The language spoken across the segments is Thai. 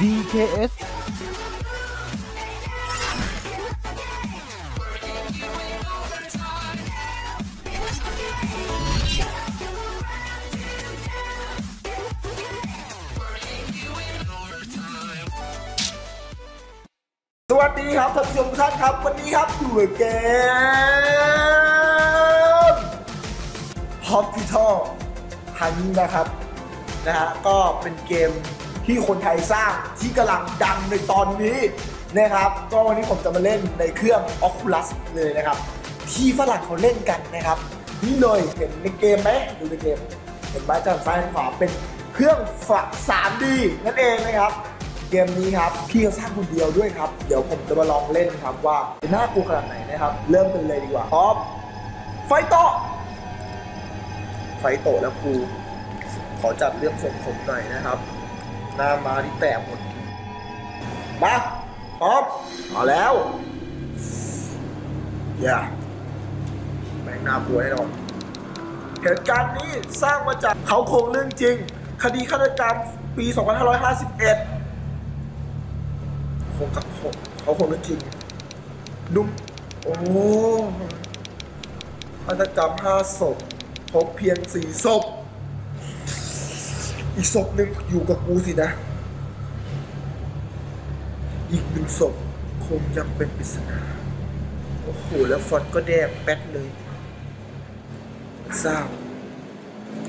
DKS สวัสดีครับท่านผู้ชมทุกท่านครับ วันนี้ครับอยู่กับเกม Hospital ฮันนะครับนะฮะก็เป็นเกม ที่คนไทยสร้างที่กำลังดังในตอนนี้นะครับก็วันนี้ผมจะมาเล่นในเครื่อง Oculus เลยนะครับ ที่ฝรั่งเขาเล่นกันนะครับ นี่เลยเห็นในเกมไหมดูในเกม เห็นไหมจานซ้ายด้ขวาเป็นเครื่องฝัก 3D นั่นเองนะครับ เกมนี้ครับพี่เขาสร้างคนเดียวด้วยครับ เดี๋ยวผมจะมาลองเล่นครับว่าน่ากลัวขนาดไหนนะครับ เริ่มกันเลยดีกว่าพร้อมไฟโตไฟโตแล้วกูขอจัดเรื่องทรงผมหน่อยนะครับ หน้ามาที่แตกหมด มาพร้อมเอาแล้วอย่าแม่งน่ากลัวแน่นอนเหตุการณ์นี้สร้างมาจากเขาโครงเรื่องจริง คดีฆาตกรรมปี 2551 คงกับเขาเขาคงนึกจริงดุมโอ้ฆาตกรรมห้าศพพบเพียงสี่ศพ อีกศพหนึ่งอยู่กับกูสินะ อีกหนึ่งศพคงยังเป็นปริศนา โอ้โห แล้วฟอนต์ก็แดงแป๊ดเลยทราบ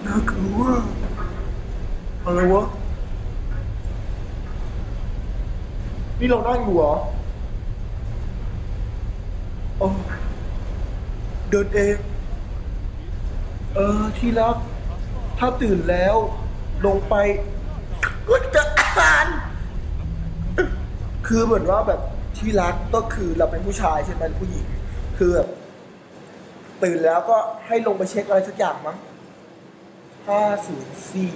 น่ากลัวอะไรวะ นี่เรานั่งอยู่เหรอโอ้เดินเอง เออ ที่รัก ถ้าตื่นแล้ว ลงไปก็จะอ่าน คือเหมือนว่าแบบที่รักก็คือเราเป็นผู้ชายใช่ไหมผู้หญิง คือแบบตื่นแล้วก็ให้ลงไปเช็คอะไรสักอย่างมั้งห้าศูนย์สี่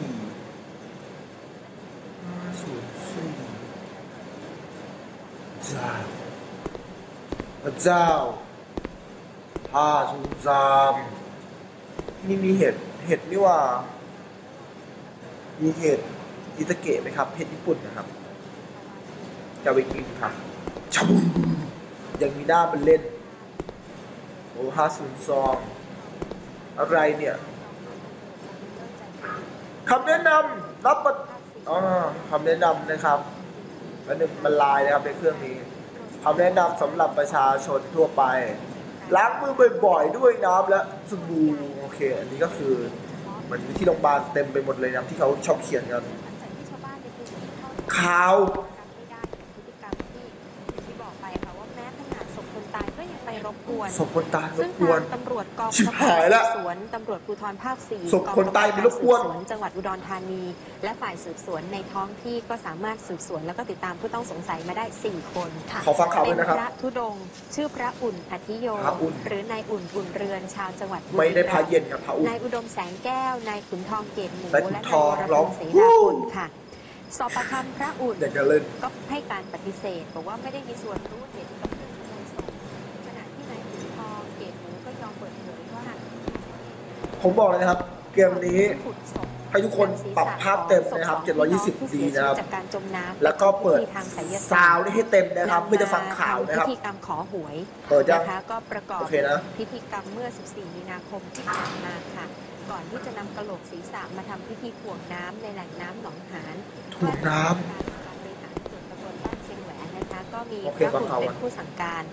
ห้าศูนย์สี่เจ้าพระเจ้าห้าศูนย์สามนี่มีเห็ดเห็ดนี่ว่า มีเห็ดอิตาเกะไหมครับเห็ดญี่ปุ่นนะครับจะไปกินครับชาบูยังมีหน้ามันเล่นโอ้ห้าศูนย์สองอะไรเนี่ยคำแนะนำรับประอ๋อคำแนะนำนะครับมันงมันลายนะครับในเครื่องนี้คำแนะนำสำหรับประชาชนทั่วไปล้างมือบ่อยๆด้วยน้ำและสบู่โอเค อันนี้ก็คือ มือนที่โรงพยาบาลเต็มไปหมดเลยนะที่เขาชอบเขียนกันข่าว รบกวนศพคนตายรซึ่บงกวนทางตำรวจกองชิบหายละสวนตำรวจภูธรภาคสี่ศพคนตายไปรบกวนกองกำบการสืบสวนจังหวัดอุดรธานี และฝ่ายสืบสวนในท้องที่ก็สามารถสืบสวนแล้วก็ติดตามผู้ต้องสงสัยมาได้ 4 คนค่ะขอฟังข่าวด้เป็วยนนะครับพระธุดงค์ชื่อพระอุ่นอธิโยพระอุ่นหรือนายอุ่นอุ่นเรือนชาวจังหวัดบุรีไม่ได้พารัมย์เย็นครับพาอุ่นนายอุดมแสงแก้วนายขุนทองเกตหมูนายขุนและทองนายวรร้พองงศ์เสนาพลค่ะสอบประคำพระอุ่นอยากจะเล่นก็ให้การปฏิเสธบอกว่าไม่ได้มีส่วนรู้เห็นกับเรื่องขโมยศพขณะที่นายขุนทองเกตหมูก็ยอมเปิดเผยว่า ผมบอกเลยนะครับ เกมนี้ขุดศพให้ทุกคนปรับภาพเต็มนะครับ 720ดีนะครับจากการจมน้ำแล้วก็เปิดพิธีทางไสยซาวด์ให้เต็มนะครับ เพื่อจะฟังข่าวนะครับ พิธีกรรมขอหวย เปิดยังนะคะก็ประกอบโอเคนะพิธีกรรมเมื่อ 14 มีนาคมที่ผ่านมาค่ะ ก่อนที่จะนำกระโหลกศีรษะมาทำพิธีถ่วงน้ำในแหล่งน้ำหนองหานถ่วงน้ำการบริหารส่วนตำบลบ้านเชียงแหวนนะคะก็มีโอพเคระฟังคุณข่าวเป็ก่อนนผู้สั่งการ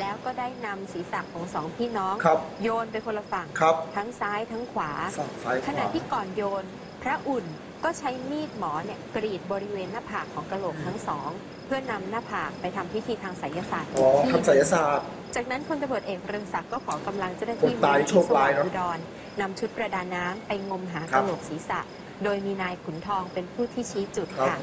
แล้วก็ได้นำศีรษะของสองพี่น้อง ครับ โยนไปคนละฝั่ง ครับทั้งซ้ายทั้งขวา ฝั่งซ้ายขขณะวาที่ก่อนโยน พระอุ่นก็ใช้มีดหมอเนี่ยกรีดบริเวณหน้าผากของกระโหลกทั้งสอง เพื่อนำหน้าผากไปทำพิธีทางไสยศาสตร์อ๋อที่ ทำไสยศาสตร์ จากนั้นพลตำรวจเอกเรืองศักดิ์ก็ขอกำลังเจ้าหน้าคนที่ตายนี่โชคร้ายเนอะ อุดรนำชุดประดาน้ำไปงมหาครักบระโหลกศีรษะ โดยมีนายขุนทองเป็นผู้ที่ชี้จุดครับค่ะ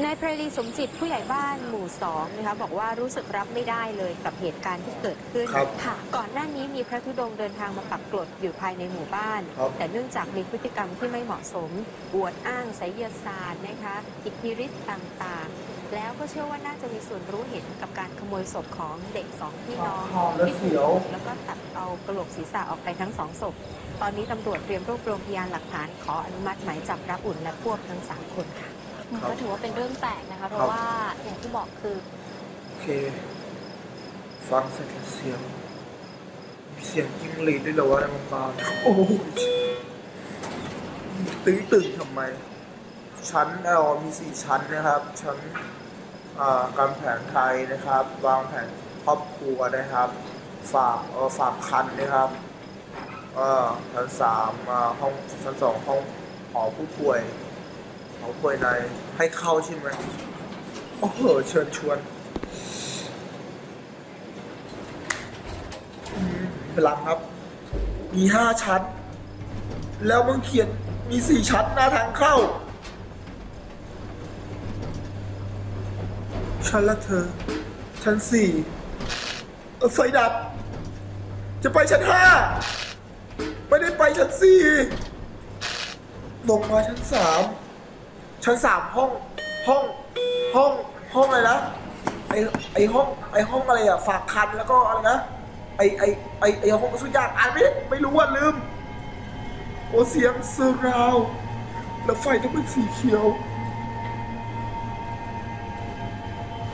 นายไพรลีสมจิตผู้ใหญ่บ้านหมู่สองนะคะบอกว่ารู้สึกรับไม่ได้เลยกับเหตุการณ์ที่เกิดขึ้นครับค่ะ ก่อนหน้านี้มีพระธุดงค์เดินทางมาปักกลดอยู่ภายในหมู่บ้าน ครับ แต่เนื่องจากมีพฤติกรรมที่ไม่เหมาะสม อวดอ้างไสยศาสตร์นะคะ อิทธิฤทธิ์ต่างๆ แล้วก็เชื่อว่าน่าจะมีส่วนรู้เห็นกับการขโมยศพของเด็กสองพี่น้องหอมและที่เสียว แล้วก็ตัดเอากระโหลกศีรษะออกไปทั้งสองศพ ตอนนี้ตำรวจเตรียมรวบรวมพยานหลักฐานขออนุมัติหมายจับรับอุ่นและพวกทั้งสามคนค่ะมัน ครับ ก็ถือว่าเป็นเรื่องแปลกนะคะ เพครัราะบว่าอย่างที่บอกคือโอเค ฟังเสียงเสียงมีเสียงจิ้งหรีดด้วยเหรอวะในโรงพยาบาลโอ้โหตึงตึงๆทำไม ชั้นเออมีสี่ชั้นนะครับ ชั้นอ่าการแผนไทยนะครับ วางแผนครอบครัวนะครับ ฝากเออฝากคันนะครับเออชั้นสามอ่าห้องชั้นสองห้องหอผู้ป่วย หอผู้ป่วยในให้เข้าใช่ไหมโอ้โหเชิญชวนพลังครับ มีห้าชั้น แล้วมึงเขียนมีสี่ชั้นหน้าทางเข้า ชั้นละเธอ ชั้นสี่ไฟดับ จะไปชั้นห้าไม่ได้ไปชั้นสี่ลงมาชั้นสาม ชั้นสามห้องห้องห้องห้องอะไรนะไอไอห้องไอห้องอะไรอะฝากคันแล้วก็อะไรนะไอไอไอไอห้องสุดยากอ่านไม่ได้ไม่รู้ว่าลืม โอเสียงเซอร์ราวด์แล้วไฟต้องเป็นสีเขียว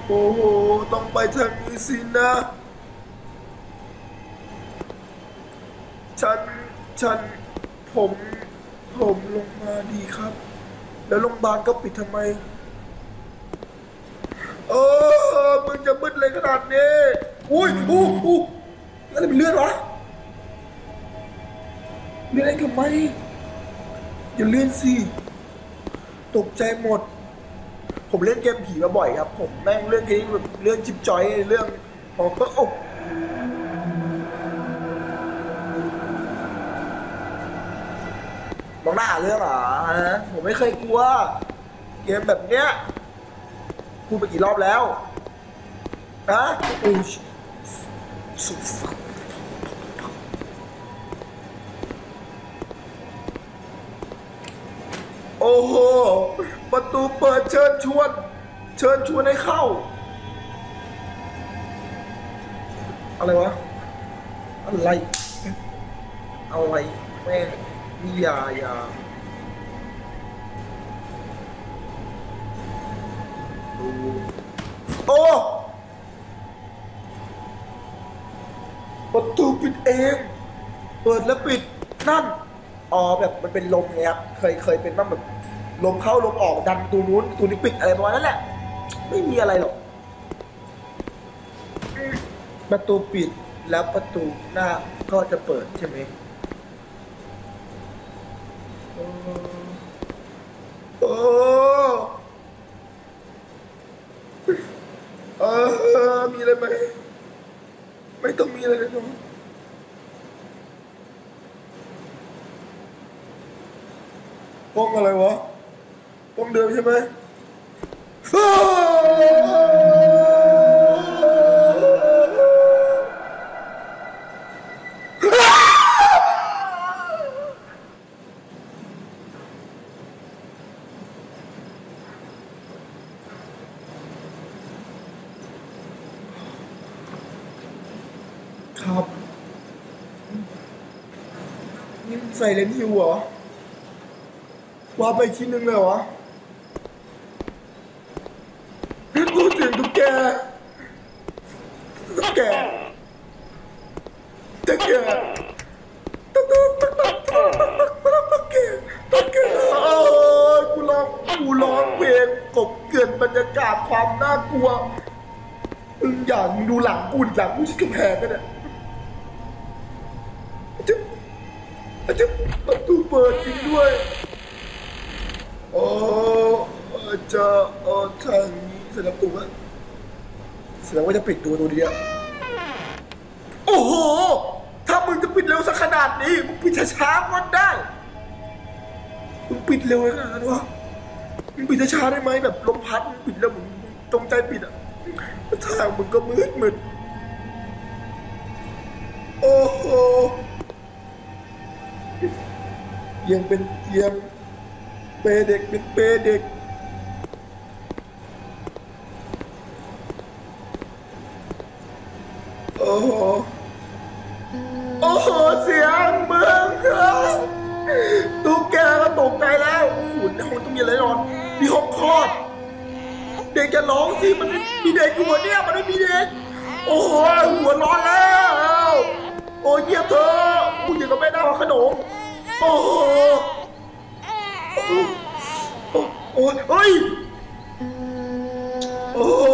โอ้โห ต้องไปทางนี้สินะ ฉัน ฉัน ผม ผมลงมาดีครับ แล้วโรงพยาบาลก็ปิดทำไม เออมึงจะมืดเลยขนาดนี้ อุ้ยอู้อู้อะไรเป็นเลือดวะเลือดอะไรทำไม อย่าเลื่อนสิ ตกใจหมด ผมเล่นเกมผีมาบ่อยครับ ผมแม่งเรื่องนี้แบบเรื่องจิบจอยเรื่องผมก็โอ้ มองหน้าเรื่องเหรอผมไม่เคยกลัว เกมแบบเนี้ยพูดไปกี่รอบแล้วนะอุ้ยสุดโอ้โห ประตูเปิดเชิญชวน เชิญชวนให้เข้า อะไรวะ อะไร อะไรแม่ง นี่ยายาดูโอ้ประตูปิดเอง เปิดแล้วปิดนั่นอ๋อแบบมันเป็นลมไงครับเคยเคยเป็นบ้างแบบลมเข้าลมออกดันตัวนู้นตัวนี้ปิดอะไรประมาณนั้นแหละ ไม่มีอะไรหรอก ประตูปิดแล้วประตูหน้าก็จะเปิดใช่ไหมโอ้เออมีอะไรไหม ไม่ต้องมีอะไรเลยน้องห้ องอะไรวะห้องเดิมใช่ไหมครับนี่มึงใส่เลนส์ฮิวเหรอ ว่าไปชิ้นหนึ่งเลยเหรอพูดถึงตุ๊กแกตุ๊กแกตุ๊กแกตุ๊กตุ๊กตุ๊กตุ๊กตุ๊กตุ๊กแกตุ๊กแกโอ้ยกูร้องกูร้องเพลงกบเกลื่อนบรรยากาศความน่ากลัวมึงอย่ามึงดูหลังกูดิหลังกูชิดกำแพงกันเนี่ยจึ๊บอาจจะประตูเปิดจริงด้วย โอ้อาจจะเออทางนี้แสดงตัวว่าแสดงว่าจะปิดตัวตัวเดียวโอ้โห ถ้ามึงจะปิดเร็วสักขนาดนี้ มึงปิดช้าๆก็ได้ มึงปิดเร็วขนาดนั้นวะมึงปิดช้าได้ไหมแบบลมพัดมึงปิดแล้วมึงตรงใจปิดอะทางมึงก็มืดมืดโอ้โหยังเป็นเตียง เปรเด็กเป็นเปรเด็กโอ้โหโอ้โหเสียงเมืองครับตุ๊กแกก็ตกใจแล้วหุ่นห้องต้องมีอะไรนอนมีห้องคลอด เด็กจะร้องสิมันไม่มีเด็กอยู่อะเนี่ยมันไม่มีเด็กโอ้ยหัวร้อนแล้ว โอ้ยเงียบเธอะกูอยู่กับแม่น้าขนมโอ้โหโอ้โอ้ยเฮ้ยโอ้โห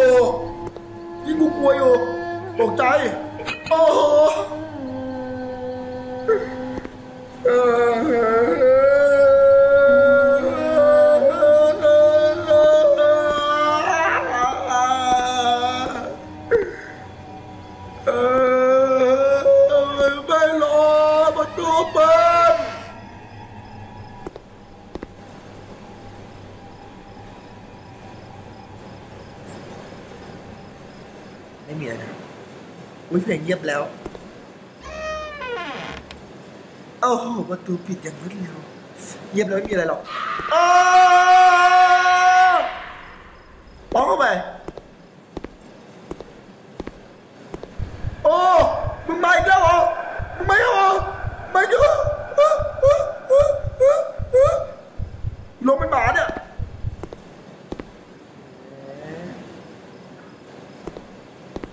ยิ่งกูกลัวอยู่ตกใจ โอ้โห เพลงเงียบแล้วโอ้โหประตูปิดอย่างรวดเร็วเงียบแล้วไม่มีอะไรหรอกอป้องเข้าไป โอ้ มึงมาอีกแล้วเหรอมึงมาเหรอมาอีกแล้วลงเป็นหมาเนี่ย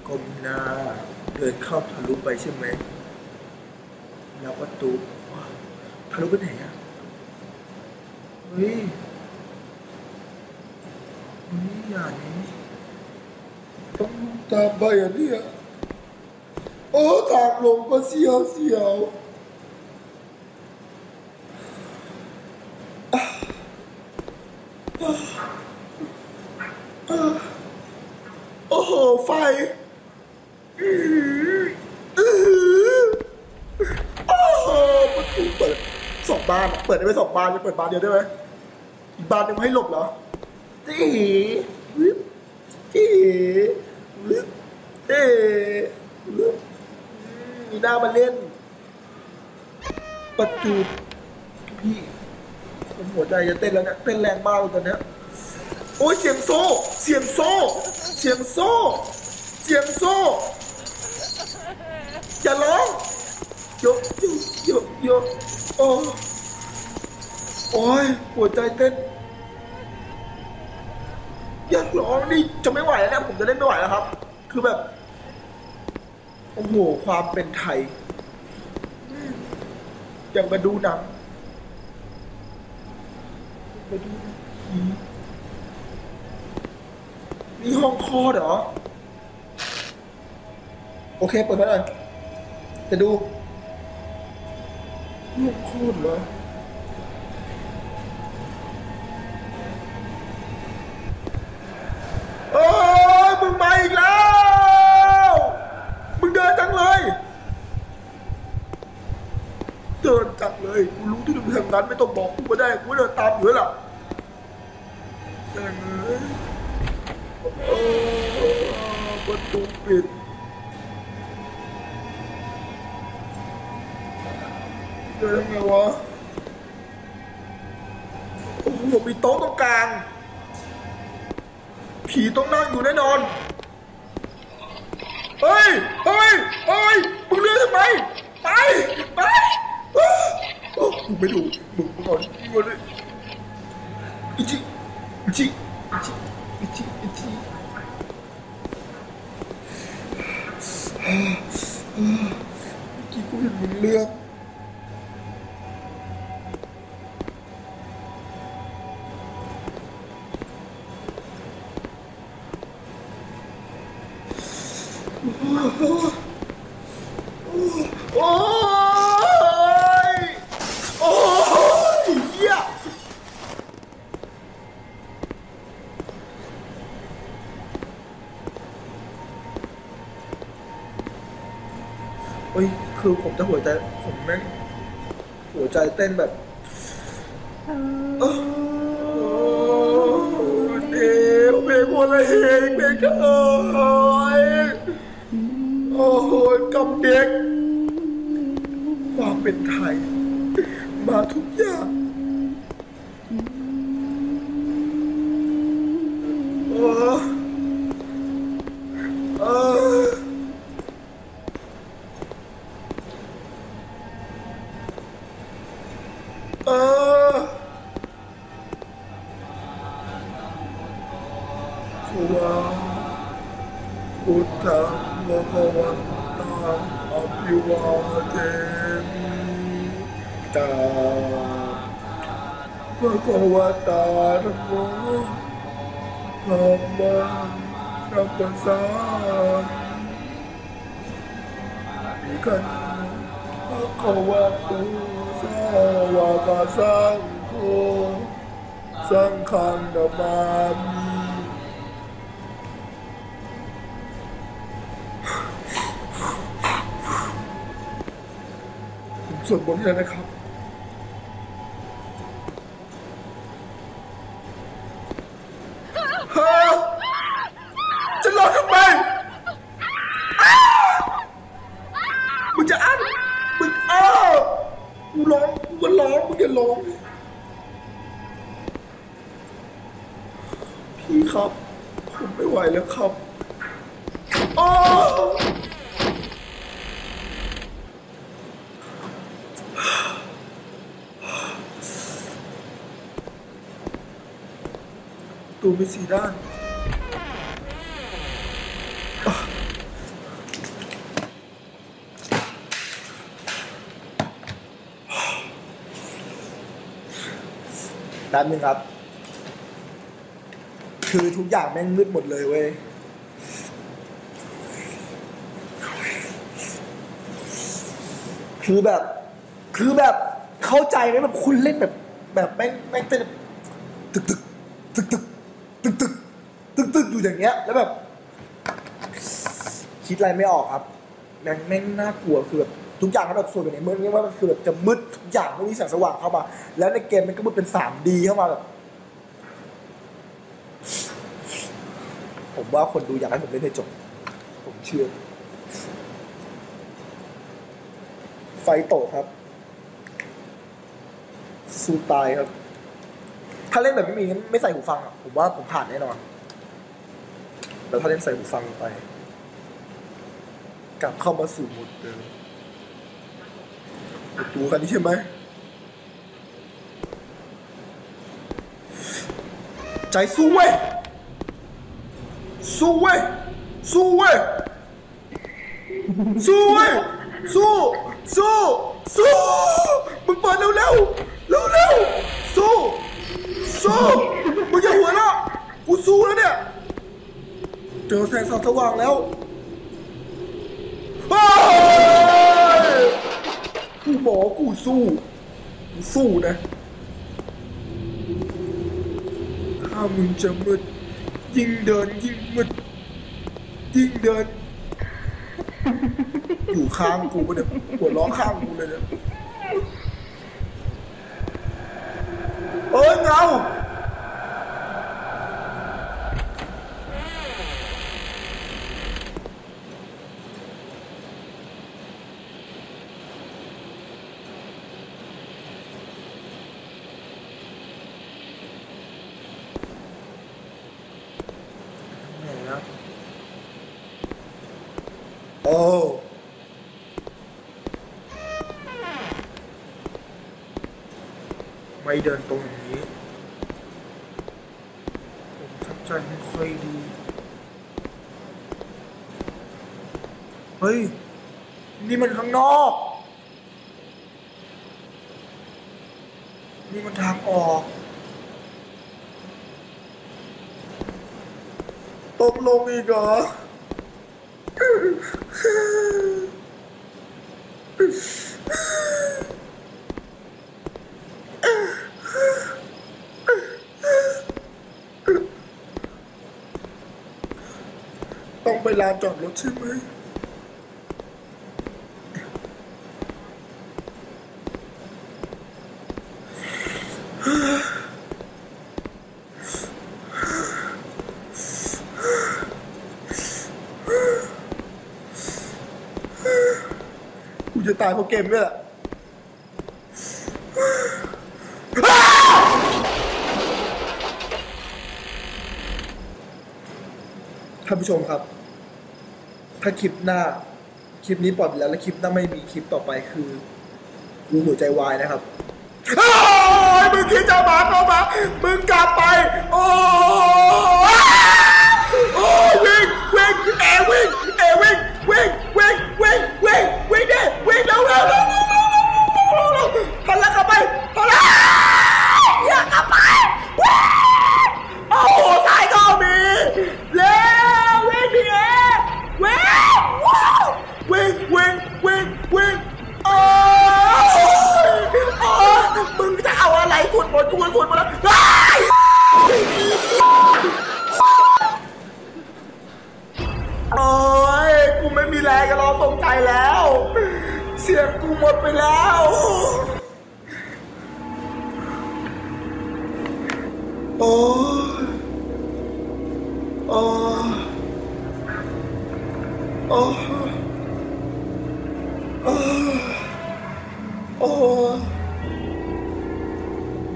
กลมหน้า เข้าทะลุไปใช่ไหมแล้วประตูทะลุไปไหนอะเฮ้ยเฮ้ยอย่างนี้ต้องตามไปอะเนี่ยโอ้ทางลงก็เสียวเสียวโอ้โห ไฟอื้อหืออื้อหือ โอ้โหประตูเปิดสองบานอะเปิดได้ไหมสองบานจะเปิดบานเดียวได้ไหมอีกบานหนึงให้หลบเหรอจีวิบจีวิบเจวิบอืมมีหน้ามาเล่น ประตูพี่ผมหัวใจจะเต้นแล้วเนี่ยเต้นแรงมากตอนเนี้ยโอ้ยเสียงโซ่ เสียงโซ่ เสียงโซ่ เสียงโซ่อย่าร้องโยกยกโยกโอ้ โอ้ยหัวใจเต้นอยากร้องนี่จะไม่ไหวแล้วนะผมจะเล่นไม่ไหวแล้วครับ คือแบบ โอ้โห ความเป็นไทยอย่างมาดูหนังมาดูนังผีนี่ห้องคอเหรอ โอเค เปิดมาหน่อยจะดูลูกคูดเหรอ นั้นไม่ต้องบอกกูก็ได้กูเดินตามอยู่แล้วล่ะเดินเลยโอ้ประตูปิดเดินยังไงวะโอ้โหมีโต๊ะตรงกลาง ผีต้องนั่งอยู่แน่นอน เฮ้ย เฮ้ย เฮ้ย มึงเลื่อกทำไม ไป ไป กูไม่ดูมึงมึงก่อนมึงก่อนเลยอิจิอิจิอิจิอิจิอิจิเมื่อกี้กูเห็นมึงเลือก คือผมจะหัวใจ ผมแม่งหัวใจเต้นแบบโอ้เดี๋ยวเพลงอะไรเพลงเพลงก็เอยโอ้โหกำเด็กความเป็นไทย วาพุทธังพระคะวันตังอภิวาเทมิตาพระคะวตาธัมโมธัมมังสัมสามิกันพระคะวะโตสาวกสังโฆสังฆังนามา สวดมนต์ให้แล้วนะครับ เปสีด้าน แป๊บนึงครับ คือทุกอย่างแม่งมืดหมดเลยเว้ย คือแบบ คือแบบเข้าใจไหมแบบคุณเล่นแบบ แบบแม่งแม่งเป็นตึกตึกตึกตึก อยู่อย่างเงี้ย แล้วแบบ คิดอะไรไม่ออกครับแม่งแม่งน่ากลัวคือแบบทุกอย่างมันแบบส่วนเป็นเมื่อกี้ว่ามันคือแบบจะมืดทุกอย่างไม่มีแสงสว่างเข้ามา แล้วในเกมมันก็มืดเป็นสามดีเข้ามาแบบ ผมว่าคนดูอยากให้ผมเล่นให้จบ ผมเชื่อ ไฟโตครับ สู้ตายครับ ถ้าเล่นแบบไม่มีไม่ใส่หูฟังอะผมว่าผมผ่านแน่นอน แล้วถ้าเล่นใส่หูฟังไป กลับเข้ามาสู่หมดเดิมประตูกันนี้ใช่ไหมใจสู้เว้ยสู้เว้ยสู้เว้ยสู้เว้ยสู้สู้สู้มึงเปิดเร็วเร็วเร็วเร็วสู้สู้มึงอย่าหัวเราะกูสู้แล้วเนี่ย เจอแสงสว่างแล้วกูหมอกูสู้กูสู้นะถ้ามึงจะมืดยิ่งเดินยิ่งมืดยิ่งเดิน อยู่ข้างกูปะเนี่ยหัวล้อข้างกูเลยเนี่ยเอ้ยเงาไหนนะโอ้ ไม่เดินตรงอย่างนี้ ผมชักใจไม่ค่อยดี เฮ้ย นี่มันข้างนอก นี่มันทางออก ตกลงอีกเหรอ ต้องไป ลานจอดรถใช่ไหมกูจะตายเพราะเกมเนี่ยแหละท่านผู้ชมครับ ถ้าคลิปหน้า คลิปนี้ปล่อยไปแล้ว แล้วคลิปหน้าไม่มีคลิปต่อไปคือกูหัวใจวายนะครับโอ้มึงคิดจะมาเข้ามา มึงกลับไป โอ้โอ้วิ่งวิ่งแอวิ่ง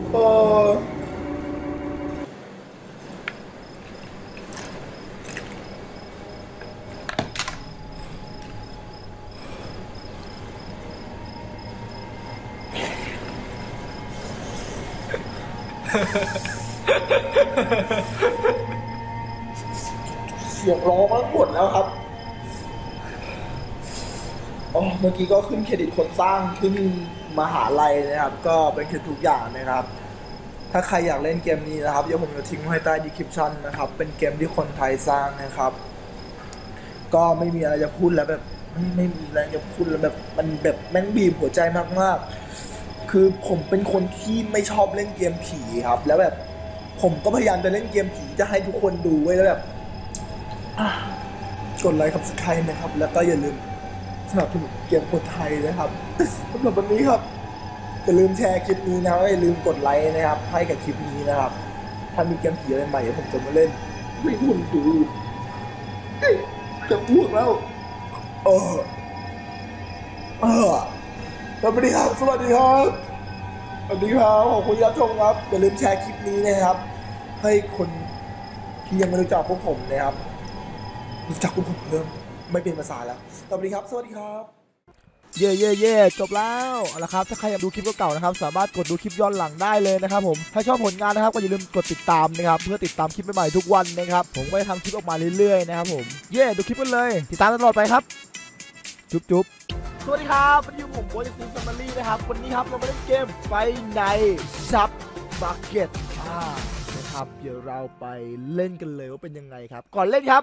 เสียงร้องแล้วหมดแล้วครับอ๋อเมื่อกี้ก็ขึ้นเครดิตคนสร้างขึ้นมหาลัยนะครับ ก็เป็นเครดิตทุกอย่างนะครับ ถ้าใครอยากเล่นเกมนี้นะครับเดี๋ยวผมจะทิ้งไว้ใต้ดีคริปชันนะครับ เป็นเกมที่คนไทยสร้างนะครับ ก็ไม่มีอะไรจะพูดแล้วแบบไม่ไม่มีอะไรจะพูดแล้วแบบมันแบบแม่งบีบหัวใจมากๆ คือผมเป็นคนที่ไม่ชอบเล่นเกมผีครับ แล้วแบบผมก็พยายามจะเล่นเกมผีจะให้ทุกคนดูไว้แล้วแบบกดไลค์กับสไครต์นะครับ แล้วก็อย่าลืมสนับสนุนเกมคนไทยนะครับสำหรับวันนี้ครับ อย่าลืมแชร์คลิปนี้นะครับอย่าลืมกดไลค์นะครับ ให้กับคลิปนี้นะครับ ถ้ามีเกมผีอะไรใหม่เดี๋ยวผมจะมาเล่นให้คุณดูเฮ้ยจะอ้วกแล้วเออเออสวัสดีครับ สวัสดีครับ สวัสดีครับขอบคุณที่รับชมครับ อย่าลืมแชร์คลิปนี้นะครับ ให้คนที่ยังไม่รู้จักพวกผมนะครับ รู้จักพวกผมเพิ่มไม่เป็นภาษาแล้ว สวัสดีครับ สวัสดีครับ เย่เย่เย่จบแล้วเอาละครับ ถ้าใครอยากดูคลิปเก่าๆนะครับ สามารถกดดูคลิปย้อนหลังได้เลยนะครับผม ถ้าชอบผลงานนะครับ ก็อย่าลืมกดติดตามนะครับ เพื่อติดตามคลิปใหม่ๆทุกวันนะครับ ผมก็จะทำคลิปออกมาเรื่อยๆนะครับผม เย่ดูคลิปกันเลย ติดตามตลอดไปครับ จุ๊บจุ๊บสวัสดีครับวันนี้อยู่ผมโบยซีซัมมารีนะครับ วันนี้ครับเรามาเล่นเกมไฟในซับบักเก็ตอ่านะครับเดี๋ยวเราไปเล่นกันเลยว่าเป็นยังไงครับ ก่อนเล่นครับ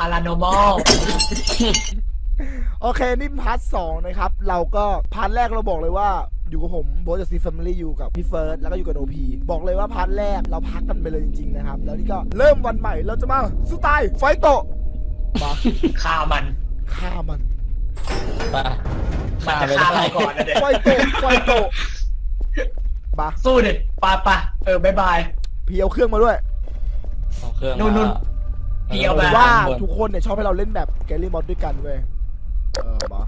คืนเพลงสักนิดนึงพารานอมอลโอเคนี่พาร์ทสองนะครับ เราก็พาร์ทแรกเราบอกเลยว่าอยู่กับผมโบสจากซีแฟมิลี่อยู่กับพี่เฟิร์สแล้วก็อยู่กับโอพีบอกเลยว่าพาร์ทแรกเราพักกันไปเลยจริงๆนะครับ แล้วนี่ก็เริ่มวันใหม่เราจะมาสู้ตายไฟโตะมาฆ่ามันฆ่ามันมามันจะฆ่าเราก่อนนะเด็กไฟโตะไฟโตะมาสู้เด็ดปาปะเออบายบายพี่เอาเครื่องมาด้วยเอาเครื่องนู่นนู่นมาพี่ เอาผมามว่าทุกคนเนี่ยชอบให้เราเล่นแบบแกลลี่มอดด้วยกันเว้ย เออมา